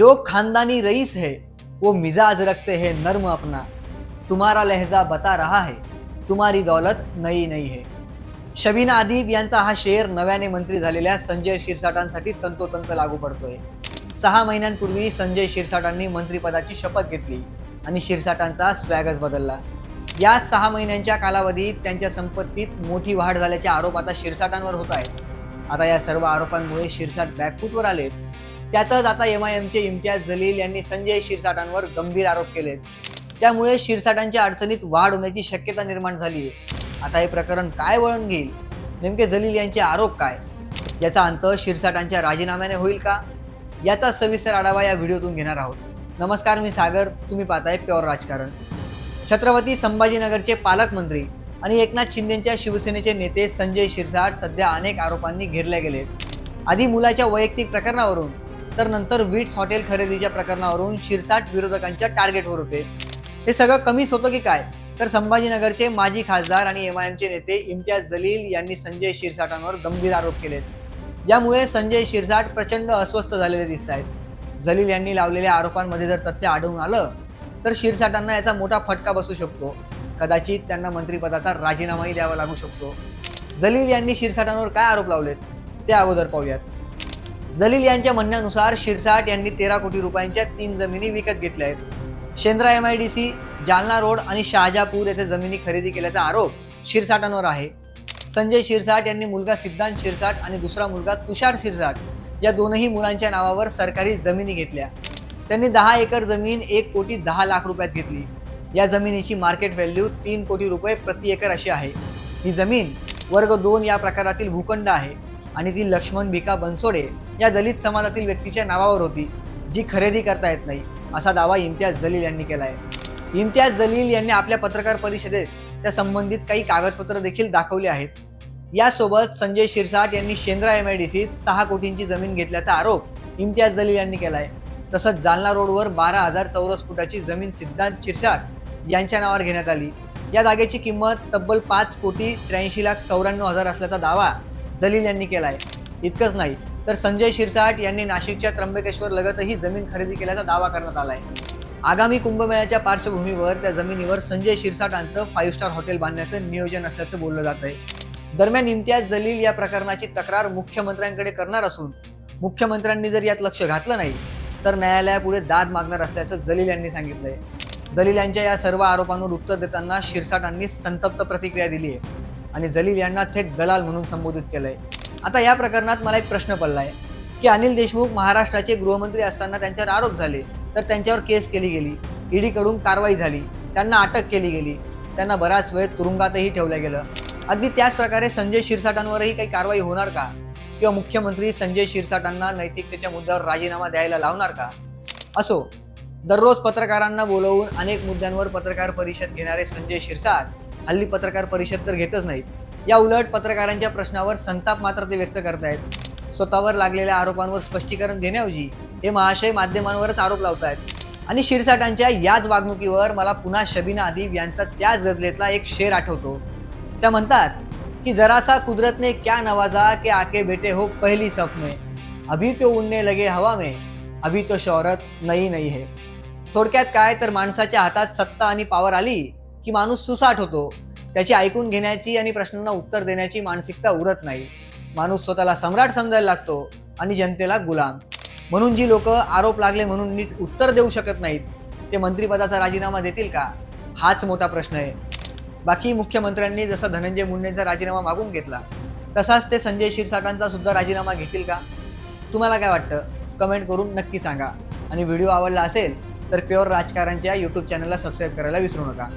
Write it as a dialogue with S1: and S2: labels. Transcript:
S1: जो खानदानी रईस है वो मिजाज रखते हैं नर्म अपना। तुम्हारा लहजा बता रहा है तुम्हारी दौलत नई नई है। शबीना आदिब यांचा हा शेअर नव्याने मंत्री झालेल्या संजय शिरसाटांसाठी तंतोतंत लागू पडतोय. सहा महिन्यांपूर्वी संजय शिरसाटांनी मंत्रिपदाची शपथ घेतली आणि शिरसाटांचा स्वॅगच बदलला. या सहा महिन्यांच्या कालावधीत त्यांच्या संपत्तीत मोठी वाढ झाल्याचे आरोप आता शिरसाटांवर होत आहेत. आता या सर्व आरोपांमुळे शिरसाट बॅकफूटवर आलेत. त्यातच आता एम आय एमचे इम्तियाज जलील यांनी संजय शिरसाटांवर गंभीर आरोप केलेत. त्यामुळे शिरसाटांच्या अडचणीत वाढ होण्याची शक्यता निर्माण झाली आहे आता हे प्रकरण काय वळण घेईल? नेमके जलील यांचे आरोप काय? याचा अंत शिरसाटांच्या राजीनाम्याने होईल का? याचा सविस्तर आढावा या व्हिडिओतून घेणार आहोत. नमस्कार मी सागर. तुम्ही पाहताय प्युअर राजकारण. छत्रपती संभाजीनगरचे पालकमंत्री आणि एकनाथ शिंदेच्या शिवसेनेचे नेते संजय शिरसाट सध्या अनेक आरोपांनी घेरले गेलेत. आधी मुलाच्या वैयक्तिक प्रकरणावरून तर नंतर वीट्स हॉटेल खरेदीच्या प्रकरणावरून शिरसाट विरोधकांच्या टार्गेटवर होते. हे सगळं कमीच होतं की काय? तर संभाजीनगरचे माजी खासदार आणि एम आय एमचे नेते इम्तियाज जलील यांनी संजय शिरसाटांवर गंभीर आरोप केलेत. ज्यामुळे संजय शिरसाट प्रचंड अस्वस्थ झालेले दिसत आहेत जलील यांनी लावलेल्या आरोपांमध्ये जर तथ्य आढळून आलं तर शिरसाटांना याचा मोठा फटका बसू शकतो. कदाचित त्यांना मंत्रिपदाचा राजीनामाही द्यावा लागू शकतो. जलील यांनी शिरसाटांवर काय आरोप लावलेत ते अगोदर पाहूयात. जलील यांच्या म्हणण्यानुसार शिरसाट यांनी तेरा कोटी रुपयांच्या तीन जमिनी विकत घेतल्या आहेत. Shendra M I D C Jalna road आणि शहाजापूर येथे जमिनी खरेदी केल्याचा आरोप शिरसाटांवर आहे. संजय शिरसाट यांनी मुलगा सिद्धांत शिरसाट आणि दुसरा मुलगा तुषार शिरसाट या दोनही मुलांच्या नावावर सरकारी जमिनी घेतल्या. त्यांनी दहा एकर जमीन एक कोटी दहा लाख रुपयात घेतली. या जमिनीची मार्केट व्हॅल्यू तीन कोटी रुपये प्रति एकर अशी आहे. ही जमीन वर्ग दोन या प्रकारातील भूखंड आहे. आणि ती लक्ष्मण भिका बनसोडे या दलित समाजातील व्यक्तीच्या नावावर होती जी खरेदी करता येत नाही असा दावा इम्तियाज जलील यांनी केला आहे इम्तियाज जलील यांनी आपल्या पत्रकार परिषदेत त्या संबंधित काही कागदपत्र देखील दाखवली आहेत. यासोबत संजय शिरसाट यांनी शेंद्रा एम आय डी सीत सहा कोटींची जमीन घेतल्याचा आरोप इम्तियाज जलील यांनी केला आहे तसंच जालना रोडवर बारा हजार चौरस फुटाची जमीन सिद्धांत शिरसाट यांच्या नावावर घेण्यात आली. या जागेची किंमत तब्बल पाच कोटी त्र्याऐंशी लाख चौऱ्याण्णव हजार असल्याचा दावा जलील यांनी केला आहे इतकंच नाही तर संजय शिरसाट यांनी नाशिकच्या त्र्यंबकेश्वर लगतही जमीन खरेदी केल्याचा दावा करण्यात आला आहे आगामी कुंभमेळ्याच्या पार्श्वभूमीवर त्या जमिनीवर संजय शिरसाटांचं फाईव्ह स्टार हॉटेल बांधण्याचं नियोजन असल्याचं बोललं जात आहे दरम्यान इम्तियाज जलील या प्रकरणाची तक्रार मुख्यमंत्र्यांकडे करणार असून मुख्यमंत्र्यांनी जर यात लक्ष घातलं नाही तर न्यायालयापुढे दाद मागणार असल्याचं जलील यांनी सांगितलंय. जलील यांच्या या सर्व आरोपांवर उत्तर देताना शिरसाटांनी संतप्त प्रतिक्रिया दिली आहे आणि जलील यांना थेट दलाल म्हणून संबोधित केलंय. आता या प्रकरणात मला एक प्रश्न पडलाय की अनिल देशमुख महाराष्ट्राचे गृहमंत्री असताना त्यांच्यावर आरोप झाले तर त्यांच्यावर केस केली गेली ईडीकडून कारवाई झाली त्यांना अटक केली गेली त्यांना बराच वेळ तुरुंगातही ठेवलं गेलं. अगदी त्याच प्रकारे संजय शिरसाटांवरही काही कारवाई होणार का? किंवा मुख्यमंत्री संजय शिरसाटांना नैतिकतेच्या मुद्द्यावर राजीनामा द्यायला लावणार का? असो दररोज पत्रकारांना बोलवून अनेक मुद्द्यांवर पत्रकार परिषद घेणारे संजय शिरसाट हल्ली पत्रकार परिषद तर घेतच नाहीत. या उलट पत्रकारांच्या प्रश्नावर संताप मात्र ते व्यक्त करतायत. स्वतःवर लागलेल्या आरोपांवर स्पष्टीकरण देण्याऐवजी हे महाशय माध्यमांवरच आरोप लावतायत. आणि शिरसाटांच्या याच वागणुकीवर मला पुन्हा शबीना अदीब यांचा त्याच गजलेतला एक शेर आठवतो. त्या म्हणतात की जरासा कुदरतने क्या नवाजा के आके बेटे हो पहिली सफ में. अभी तो उड़ने लगे हवा में अभी तो शौहरत नई नई है. थोडक्यात काय तर माणसाच्या हातात सत्ता आणि पावर आली की माणूस सुसाट होतो त्याची ऐकून घेण्याची आणि प्रश्नांना उत्तर देण्याची मानसिकता उरत नाही. माणूस स्वतःला सम्राट समजायला लागतो आणि जनतेला गुलाम. म्हणून जी लोक आरोप लागले म्हणून नीट उत्तर देऊ शकत नाहीत ते मंत्रिपदाचा राजीनामा देतील का? हाच मोठा प्रश्न आहे. बाकी मुख्यमंत्र्यांनी जसा धनंजय मुंडेंचा राजीनामा मागून घेतला तसाच ते संजय शिरसाटांचा सुद्धा राजीनामा घेतील का? तुम्हाला काय वाटतं? कमेंट करून नक्की सांगा. आणि व्हिडिओ आवडला असेल तर प्युअर राजकारणच्या यूट्यूब चॅनलला सबस्क्राईब करायला विसरू नका.